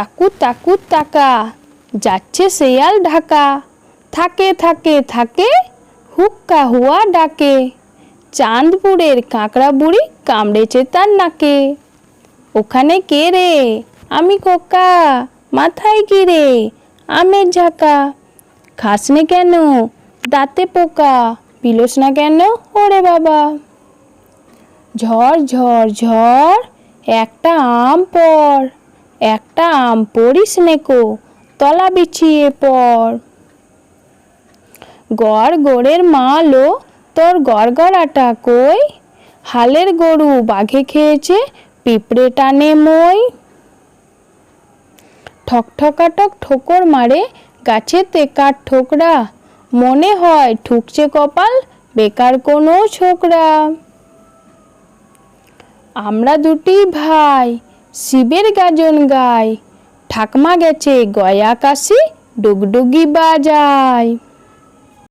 তাকু তাকু তাকা, যাচ্ছে শেয়াল ঢাকা। থাকে থাকে থাকে হুক্কা হুয়া ডাকে, চাঁদপুরের কাঁকড়া বুড়ি কামড়েছে তার নাকে। ওখানে কে রে? আমি কোকা, মাথায় কি রে? আমের ঝাঁকা। খাসনে কেন? দাঁতে পোকা, পিলোস না কেন? ওরে বাবা। ঝড় ঝড় ঝড়, একটা আম পর। একটা আম পড়িস নেকো তলা বিছিয়ে পর গড় গোড়ের মালো তোর গড়গড়াটা কই? হালের গরু বাঘে খেয়েছে, পিঁপড়ে টানে মই। ঠকঠকাটক ঠোকর মারে, গাছেতে কাঠ ঠোকরা। মনে হয় ঠুকছে কপাল, বেকার কোনো ছোকরা। আমরা দুটি ভাই শিবের গাজন গায়। ঠাকমা গেছে গয়া কাশি ডুগডুগি বাজায়।